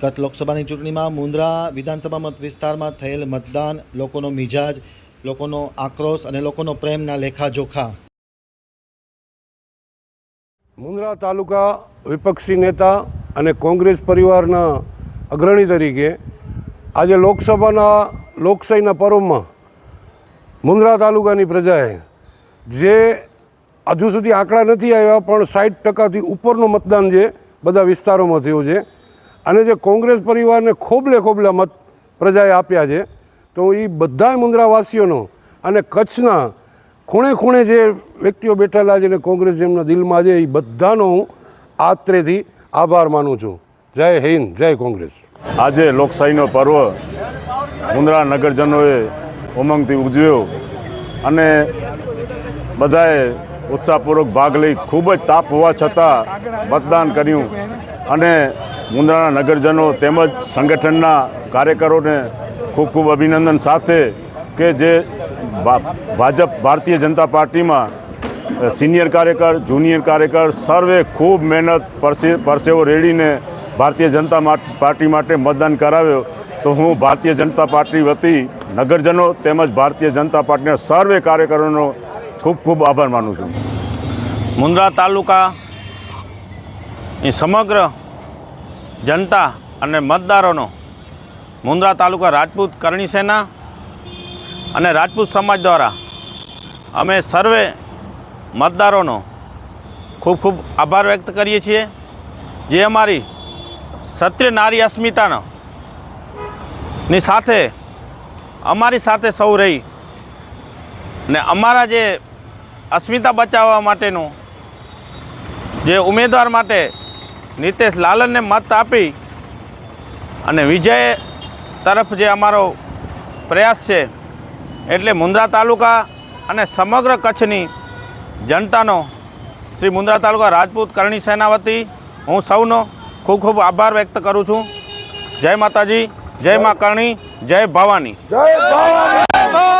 ગત લોકસભાની ચૂંટણીમાં મુન્દ્રા વિધાનસભા મત વિસ્તારમાં થયેલ મતદાન, લોકોનો મિજાજ, લોકોનો આક્રોશ અને લોકોનો પ્રેમના લેખાજોખા મુન્દ્રા તાલુકા વિપક્ષી નેતા અને કોંગ્રેસ પરિવારના અગ્રણી તરીકે આજે લોકસભાના, લોકશાહીના પર્વમાં મુન્દ્રા તાલુકાની પ્રજાએ જે હજુ સુધી આંકડા નથી આવ્યા, પણ સાઠ ટકાથી ઉપરનું મતદાન જે બધા વિસ્તારોમાં થયું છે અને જે કોંગ્રેસ પરિવારને ખોબલે ખોબલા મત પ્રજાએ આપ્યા છે, તો એ બધા મુન્દ્રાવાસીઓનો અને કચ્છના ખૂણે ખૂણે જે વ્યક્તિઓ બેઠેલા છે અને કોંગ્રેસ જેમના દિલમાં છે એ બધાનો હું આત્રેથી આભાર માનું છું. જય હિન્દ, જય કોંગ્રેસ. આજે લોકશાહીનો પર્વ મુંદ્રા નગરજનોએ ઉમંગથી ઉજવ્યો અને બધાએ ઉત્સાહપૂર્વક ભાગ લઈ ખૂબ જ તાપ હોવા છતાં મતદાન કર્યું અને મુંદ્રાના નગરજનો તેમજ સંગઠનના કાર્યકરોને ખૂબ ખૂબ અભિનંદન સાથે કે જે ભાજપ ભારતીય જનતા પાર્ટીમાં સિનિયર કાર્યકર, જુનિયર કાર્યકર સર્વે ખૂબ મહેનત પરસે, પરસેવો રેડીને ભારતીય જનતા પાર્ટી માટે મતદાન કરાવ્યો. તો હું ભારતીય જનતા પાર્ટી વતી નગરજનો તેમજ ભારતીય જનતા પાર્ટીના સર્વે કાર્યકરોનો ખૂબ ખૂબ આભાર માનું છું. મુન્દ્રા તાલુકા એ સમગ્ર જનતા અને મતદારોનો મુન્દ્રા તાલુકા રાજપૂત કરણી સેના અને રાજપૂત સમાજ દ્વારા અમે સર્વે મતદારોનો ખૂબ ખૂબ આભાર વ્યક્ત કરીએ છીએ. જે અમારી સત્ય નારી અસ્મિતાનો ની સાથે અમારી સાથે સૌ રહી ને અમારા જે અસ્મિતા બચાવવા માટેનું જે ઉમેદવાર માટે નીતેશ લાલનને મત આપી અને વિજય તરફ જે અમારો પ્રયાસ છે, એટલે મુન્દ્રા તાલુકા અને સમગ્ર કચ્છની જનતાનો, શ્રી મુન્દ્રા તાલુકા રાજપૂત કરણી સેના વતી હું સૌનો ખૂબ ખૂબ આભાર વ્યક્ત કરું છું. જય માતાજી, જય મા કરણી, જય ભવાની. જય